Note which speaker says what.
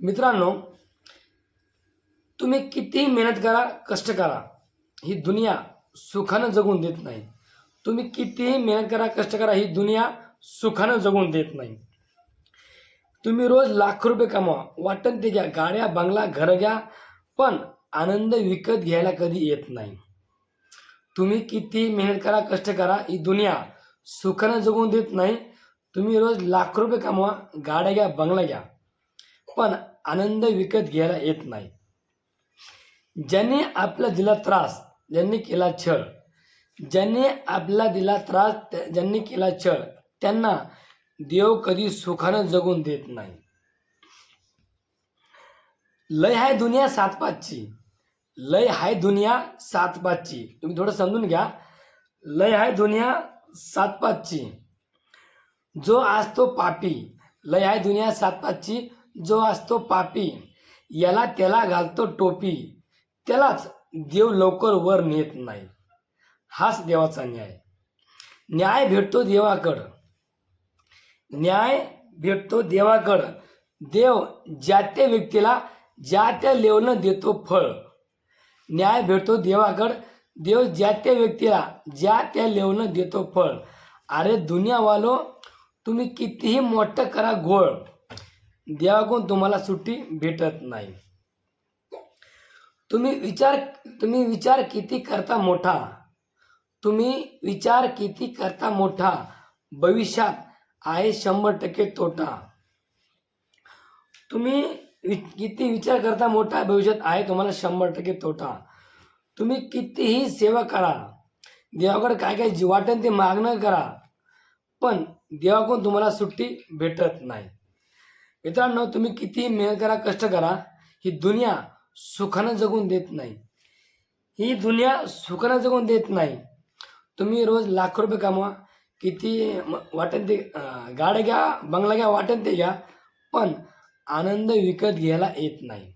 Speaker 1: मित्रांनो तुम्ही कितीही मेहनत करा कष्ट करा ही दुनिया सुखानं जगून देत नाही. तुम्ही कितीही मेहनत करा कष्ट करा ही दुनिया सुखानं जगून देत नाही. तुम्ही रोज लाख रुपये कमवा वाटण ते घ्या गाड्या बंगला घर घ्या पण आनंद विकत घ्यायला कधी येत नाही. तुम्ही किती मेहनत करा कष्ट करा ही दुनिया सुखानं जगून देत नाही. तुम्ही रोज लाख रुपये कमवा गाड्या घ्या बंगला घ्या पण आनंद विकत घ्यायला येत नाही. ज्यांनी आपला दिला त्रास ज्यांनी केला छळ ज्यांनी आपला दिला त्रास ज्यांनी केला छळ त्यांना देव कधी सुखानं जगून देत नाही. लय हाय दुनिया सातपाचची लय हाय दुनिया सात पाचची. तुम्ही थोडं समजून घ्या. लय हाय दुनिया सातपाचची जो असतो पापी लय आहे दुनिया सातपाचची जो असतो पापी याला त्याला घालतो टोपी. त्यालाच देव लवकर वर नेत नाही. हाच देवाचा न्याय. न्याय भेटतो देवाकडं. न्याय भेटतो देवाकडं. देव ज्या त्या व्यक्तीला ज्या त्या लेवनं देतो फळ. न्याय भेटतो देवाकड. देव ज्या त्या व्यक्तीला ज्या त्या लेवनं देतो फळ. अरे दुनियावालो तुम्ही कितीही मोठं करा घोळ. देवाकडून तुम्हाला सुट्टी भेटत नाही. तुम्ही विचार तुम्ही विचार किती करता मोठा? तुम्ही विचार किती करता मोठा? भविष्यात आहे शंभर टक्के तोटा. तुम्ही वि किती विचार करता मोठा भविष्यात आहे तुम्हाला शंभर टक्के तोटा. तुम्ही कितीही सेवा करा. देवाकडे काय काय जी वाटेल ते मागणं करा. पण देवाकडून तुम्हाला सुट्टी भेटत नाही. मित्रांनो तुम्ही किती मेहनत करा कष्ट करा ही दुनिया सुखानं जगून देत नाही. ही दुनिया सुखानं जगून देत नाही. तुम्ही रोज लाख रुपये कमवा किती म- वाटेल ते गाड्या घ्या बंगला घ्या वाटेल ते घ्या पण आनंद विकत घ्यायला येत नाही.